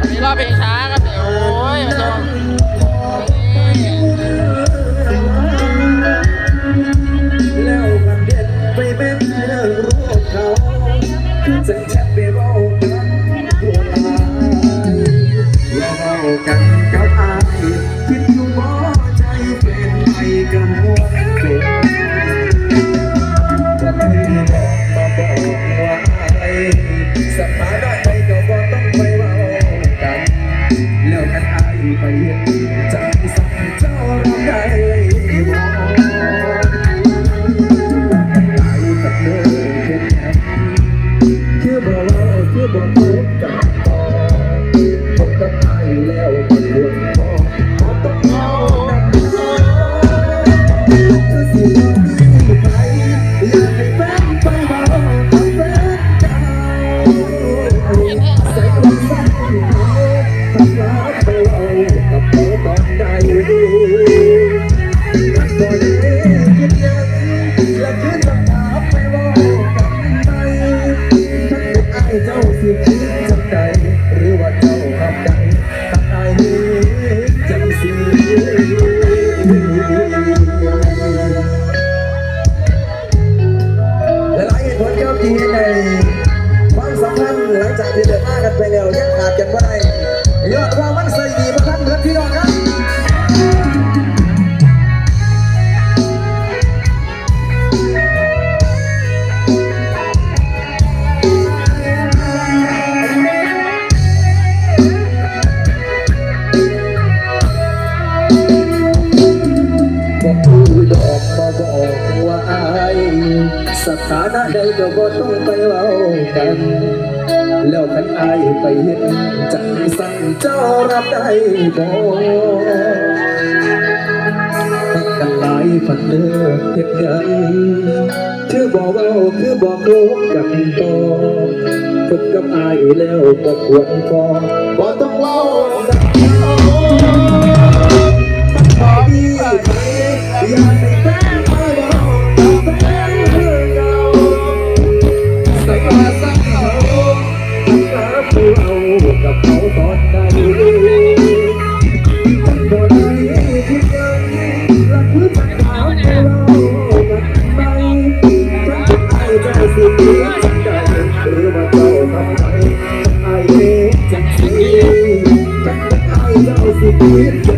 อันนี้รอบเพลงช้าครับเดี๋ยวโอ้ยมาชมนี่แล้วกันเด็ดไปเป็นเรารู้เขาจะแชทไปบอกกันตัวลายอย่าบอกกันกับอา คือสิ หลายๆเหตุผลครับที่เห็นในความสัมพันธ์หลังจากที่เดินหน้ากันไปแล้วยังขาดกันบ่ได้ยอดว่ามันใส่ดีบ่ทันเหมือนพี่น้องครับ สถานะใดก็บ่ต้องไปเว้ากัน แล้วคันอายไปเห็นจังสั่งเจ้ารับได้บ่ตักกันหลายฝันเลิกเฮ็ดหยังคือบ่เว้าคือบ่โกกันต่อพบกับอายแล้วบ่ควรพอ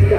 ใจ